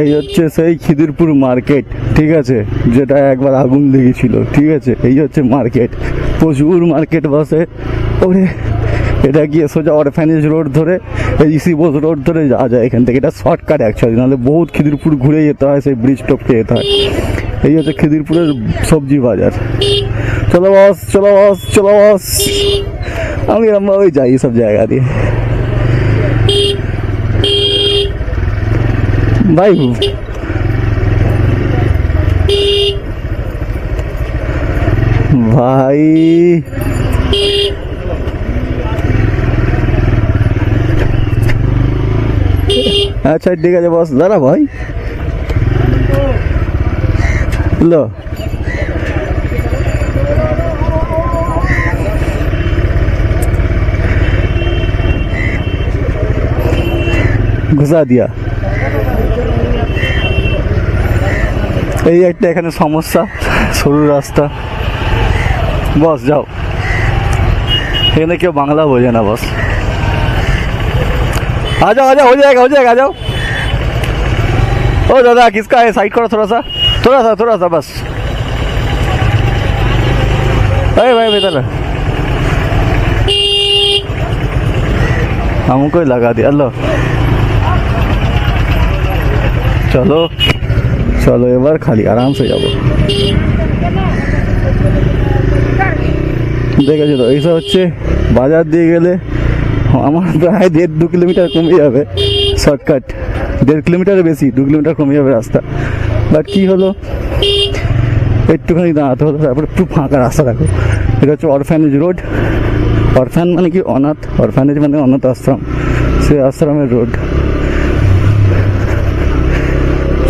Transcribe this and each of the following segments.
এই হচ্ছে সেই খিদিরপুর মার্কেট, ঠিক আছে? যেটা একবার আগুন লেগেছিল, ঠিক আছে? এই হচ্ছে মার্কেট। প্রচুর মার্কেট বসে। ওরে, এটা গিয়ে সোজা অরফ্যানেজ রোড ধরে ইসি বোস রোড ধরে যাওয়া যায় এখান থেকে। এটা শর্টকাট অ্যাকচুয়ালি নাহলে বহুত খিদিরপুর ঘুরে যেতে হয়, সেই ব্রিজ টপকে যেতে হয়। এই হচ্ছে খিদিরপুরের সবজি বাজার। চলো বস চলো বস চলো বস আমি ওই যাই সব জায়গা দিয়ে। ভাই। ভাই। আচ্ছা ঠিক আছে বস দাঁড়া ভাই। লো। ঘুষা দিয়া। এই একটা এখানে সমস্যা সরু রাস্তা বস যাও এখানে কেউ বাংলা বোঝে না বস आ जाओ आ जाओ हो जाएगा हो जाएगा आ जाओ ओ दादा किसका है साइड करो थोड़ा सा थोड़ा सा थोड़ा सा बस अरे भाई बेटा हमको ही लगा दिया लो চলো চলো এবার খালি, আরামসে যাব। দেখেছ তো, এইসব হচ্ছে বাজার দিয়ে গেলে আমার প্রায় দেড় দু কিলোমিটার কমে যাবে শর্টকাট। দেড় কিলোমিটারের বেশি, দু কিলোমিটার কমে যাবে রাস্তা। বাট কী হলো, একটুখানি দাঁড়াতে হলো, তারপরে একটু ফাঁকা রাস্তা দেখো। এটা হচ্ছে অরফ্যানেজ রোড। অরফ্যান মানে কি অনাথ? অরফ্যানেজ মানে অনাথ আশ্রম। সে আশ্রমের রোড।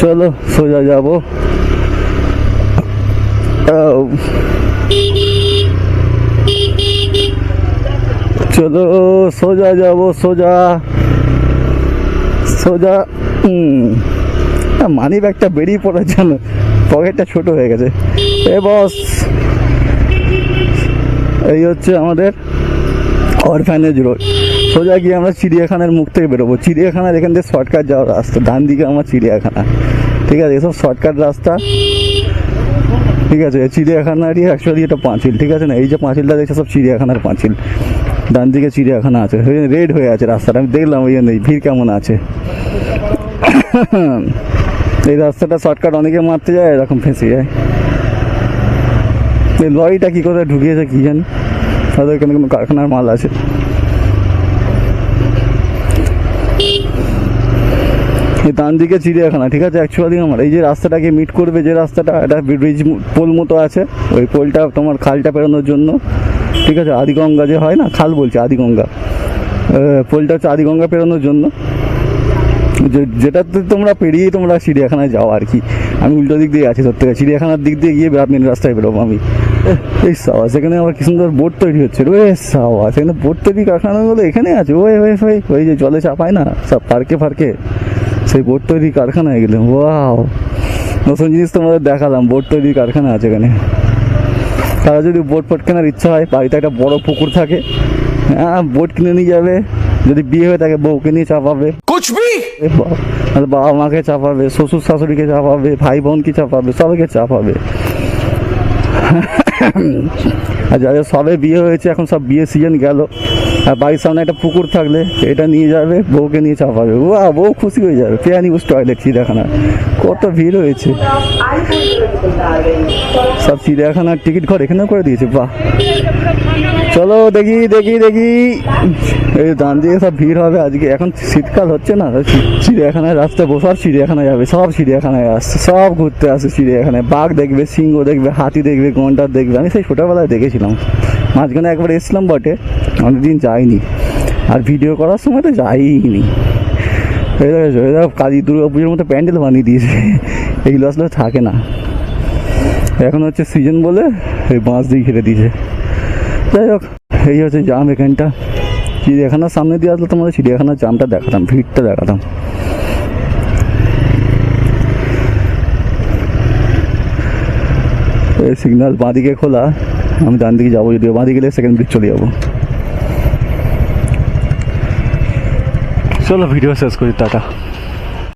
চলো সোজা যাব। চলো সোজা যাব, সোজা। সোজা মানি ব্যাগটা বেরিয়ে পড়ার জন্য পকেটটা ছোট হয়ে গেছে। এ বস এই হচ্ছে আমাদের অরফ্যানেজ রোড সোজা গিয়ে আমরা চিড়িয়াখানার মুখ থেকে বেরোবো। চিড়িয়াখানার এখান থেকে শর্টকাট যাওয়ার রাস্তা। ডান দিকে আমার চিড়িয়াখানা। ঠিক আছে, এসব শর্টকাট রাস্তা। ঠিক আছে চিড়িয়াখানারই অ্যাকচুয়ালি এটা পাঁচিল। ঠিক আছে না? এই যে পাঁচিলটা দেখছে, সব চিড়িয়াখানার পাঁচিল। ডান দিকে চিড়িয়াখানা আছে। ওই রেড হয়ে আছে রাস্তাটা। আমি দেখলাম ওই জন্যই। ভিড় কেমন আছে? এই রাস্তাটা শর্টকাট অনেকে মারতে যায়, এরকম ফেঁসে যায়। এই লরিটা কী করে ঢুকিয়েছে, কি জানি? তাদের এখানে কোনো কারখানার মাল আছে। ডান দিকে চিড়িয়াখানা, ঠিক আছে? অ্যাকচুয়ালি আমার এই যে রাস্তাটাকে মিট করবে যে রাস্তাটা, এটা ব্রিজ পোল মতো আছে। ওই পোলটা তোমার খালটা পেরোনোর জন্য, ঠিক আছে? আদিগঙ্গা যে হয় না, খাল বলছে, আদিগঙ্গা। পোলটা হচ্ছে আদিগঙ্গা পেরোনোর জন্য। যেটাতে তোমরা পেরিয়ে তোমরা চিড়িয়াখানায় যাও আর কি। আমি উল্টো দিক দিয়ে আছি সত্যি চিড়িয়াখানার দিক দিয়ে গিয়ে আপনি রাস্তায় বেরোবো আমি। এই সাওয়া সেখানে আবার কি সুন্দর বোট তৈরি হচ্ছে রে। সাওয়া সেখানে বোট তৈরি কারখানাগুলো এখানে আছে। ওই ওই ওই ওই যে জলে চাপায় না, সব পার্কে, ফার্কে। সেই বোর্ড তৈরি কারখানায় গেলে ওয়াও নতুন জিনিস তোমাদের দেখালাম বোর্ড তৈরি কারখানা আছে এখানে। তারা যদি বোট ফোট কেনার ইচ্ছা হয় বাড়িতে একটা বড় পুকুর থাকে হ্যাঁ বোট কিনে নিয়ে যাবে। যদি বিয়ে হয়ে থাকে বউকে নিয়ে চাপাবে। বাবা মাকে চাপাবে শ্বশুর শাশুড়িকে চাপাবে ভাই বোনকে চাপাবে সবাইকে চাপাবে। আর যাদের সবে বিয়ে হয়েছে এখন সব বিয়ে সিজন গেল। আর বাড়ির সামনে একটা পুকুর থাকলে এটা নিয়ে যাবে, বউকে নিয়ে চাপাবে। ও বউ খুশি হয়ে যাবে। পেয়ানি বুস টয়লেট চিড়িয়াখানা কত ভিড় হয়েছে। সব চিড়িয়াখানার টিকিট ঘর এখানেও করে দিয়েছে, বাহ। চলো, দেখি দেখি দেখি। এই ডান দিকে সব ভিড় হবে, আজকে এখন শীতকাল হচ্ছে না চিড়িয়াখানায় রাস্তায় বসে আর চিড়িয়াখানায় যাবে, সব চিড়িয়াখানায় আসছে, সব ঘুরতে আসে চিড়িয়াখানায়। বাঘ দেখবে, সিংহ দেখবে, হাতি দেখবে, গন্ডার দেখবে। আমি সেই ছোটোবেলায় দেখেছিলাম। মাঝখানে একবার এসছিলাম বটে অনেকদিন যাইনি। আর ভিডিও করার সময় তো যাইনি। দেখো কালী দুর্গা পুজোর মতো প্যান্ডেল বানিয়ে দিয়েছে। এইগুলো আসলে থাকে না। এখন হচ্ছে সিজন বলে এই বাঁশ দিয়ে ঘিরে দিয়েছে। যাই হোক, এই হচ্ছে জাম এখানটা। চিড়িয়াখানার সামনে দিয়ে আসলে তোমাদের চিড়িয়াখানার জামটা দেখাতাম, ভিড়টা দেখাতাম। এই সিগন্যাল বাঁদিকে খোলা, আমি ডান দিকে যাব, যদিও বাঁদিকে গেলে সেকেন্ড ব্রিজ চলে যাব। চলো ভিডিও শেষ করি টাটা।